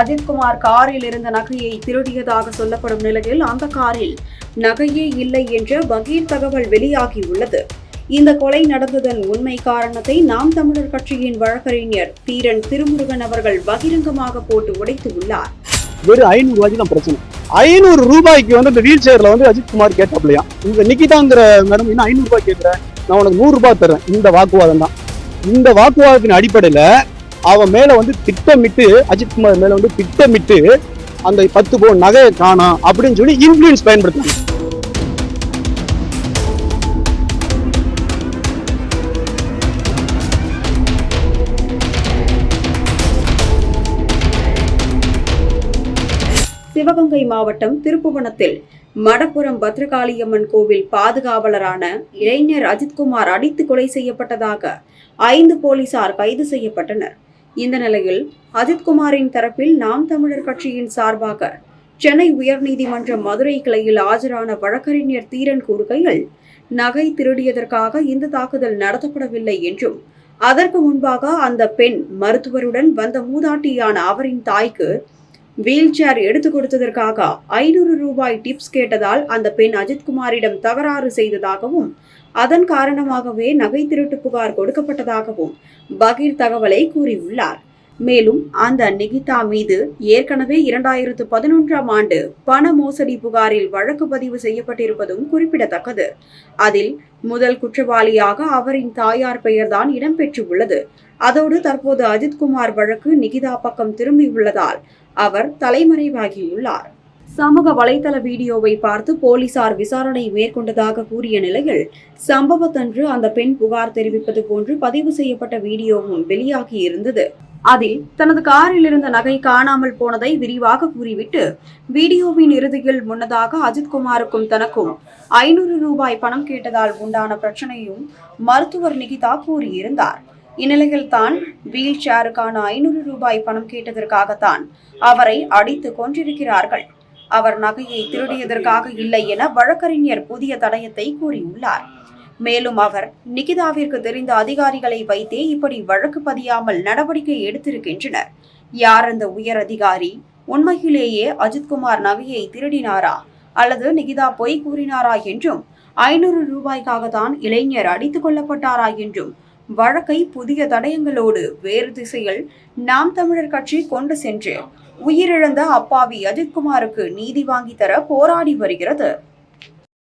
அஜித்குமார் காரில் இருந்த நகையை திருடியதாக சொல்லப்படும் நிலையில் அந்த காரில் நகையே இல்லை என்ற பகீர் தகவல் வெளியாகியுள்ளது. இந்த கொலை நடந்ததன் உண்மை காரணத்தை நாம் தமிழர் கட்சியின் வழக்கறிஞர் தீரன் திருமுருகன் அவர்கள் பகிரங்கமாக போட்டு உடைத்து உள்ளார். வெறும் ஐநூறு ரூபாய்க்கு தான் பிரச்சனை. ஐநூறு ரூபாய்க்கு வந்து இந்த வீல் சேர்ல வந்து அஜித்குமார் கேட்டாப்லையா? இந்த நிக்கிதாங்கிற மேடம் இன்னும் ஐநூறு ரூபாய் கேட்கிறேன் நான் உனக்கு நூறு ரூபாய் தரேன் இந்த வாக்குவாதம் தான். இந்த வாக்குவாதத்தின் அடிப்படையில அவன் மேல வந்து திட்டமிட்டு அஜித் குமார் மேல வந்து திட்டமிட்டு அந்த பத்து பவுன் நகையை காணாம் அப்படின்னு சொல்லி இன்ஃப்ளூயன்ஸ் பயன்படுத்துறாங்க சிவகங்கை மாவட்டம் திருப்புவனத்தில் மடப்புரம் பத்ரகாளியம்மன் கோவில் பாதுகாவலரான இளைஞர் அஜித்குமார் அடித்து கொலை செய்யப்பட்டதாக ஐந்து போலீசார் கைது செய்யப்பட்டனர். இந்த நிலையில் அஜித்குமாரின் தரப்பில் நாம் தமிழர் கட்சியின் சார்பாக சென்னை உயர்நீதிமன்ற மதுரை கிளையில் ஆஜரான வழக்கறிஞர் தீரன் கூறுகையில் நகை திருடியதற்காக இந்த தாக்குதல் நடத்தப்படவில்லை என்றும் அதற்கு முன்பாக அந்த பெண் மருத்துவருடன் வந்த மூதாட்டியான அவரின் தாய்க்கு வீல் சேர் எடுத்து கொடுத்ததற்காக ஐநூறு ரூபாய் டிப்ஸ் கேட்டதால் அந்த பெண் அஜித்குமாரிடம் தகராறு செய்ததாகவும் அதன் காரணமாகவே நகை திருட்டு புகார் கொடுக்கப்பட்டதாகவும் பகீர் தகவலை கூறியுள்ளார். மேலும் அந்த நிகிதா மீது ஏற்கனவே இரண்டாயிரத்து பதினொன்றாம் ஆண்டு பண மோசடி புகாரில் வழக்கு பதிவு செய்யப்பட்டிருப்பதும் குறிப்பிடத்தக்கது. அதில் முதல் குற்றவாளியாக அவரின் தாயார் பெயர்தான் இடம்பெற்றுள்ளது. அதோடு தற்போது அஜித்குமார் வழக்கு நிகிதா பக்கம் திரும்பியுள்ளதால் அவர் தலைமறைவாகியுள்ளார். சமூக வலைதள வீடியோவை பார்த்து போலீசார் விசாரணை மேற்கொண்டதாக கூறிய நிலையில் சம்பவத்தன்று அந்த பெண் புகார் தெரிவிப்பது போன்று பதிவு செய்யப்பட்ட வீடியோவும் வெளியாகி இருந்தது. அதில் தனது காரில் இருந்த நகை காணாமல் போனதை விரிவாக கூறிவிட்டு வீடியோவின் இறுதியில் முன்னதாக அஜித்குமாருக்கும் தனக்கும் ஐநூறு ரூபாய் பணம் கேட்டதால் உண்டான பிரச்சனையும் மருத்துவர் நிகிதா கூறியிருந்தார். இந்நிலையில் தான் வீல் சேருக்கான ஐநூறு ரூபாய் பணம் கேட்டதற்காகத்தான் அவரை அடித்து கொன்றிருக்கிறார்கள். அவர் நகையை திருடியதற்காக இல்லை என வழக்கறிஞர் புதிய தடயத்தை கூறியுள்ளார். மேலும் அவர் நிகிதாவிற்கு தெரிந்த அதிகாரிகளை வைத்தே இப்படி வழக்கு பதியாமல் நடவடிக்கை எடுத்திருக்கின்றனர். யார் அந்த உயர் அதிகாரி? உண்மையிலேயே அஜித்குமார் நகையை திருடினாரா? அல்லது நிகிதா பொய் கூறினாரா என்றும் ஐநூறு ரூபாய்க்காக தான் இளைஞர் அடித்துக் கொள்ளப்பட்டாரா என்றும் வழக்கை புதிய தடயங்களோடு வேறு திசையில் நாம் தமிழர் கட்சி கொண்டு சென்று உயிரிழந்த அப்பாவி அஜித்குமாருக்கு நீதி வாங்கி தர போராடி வருகிறது.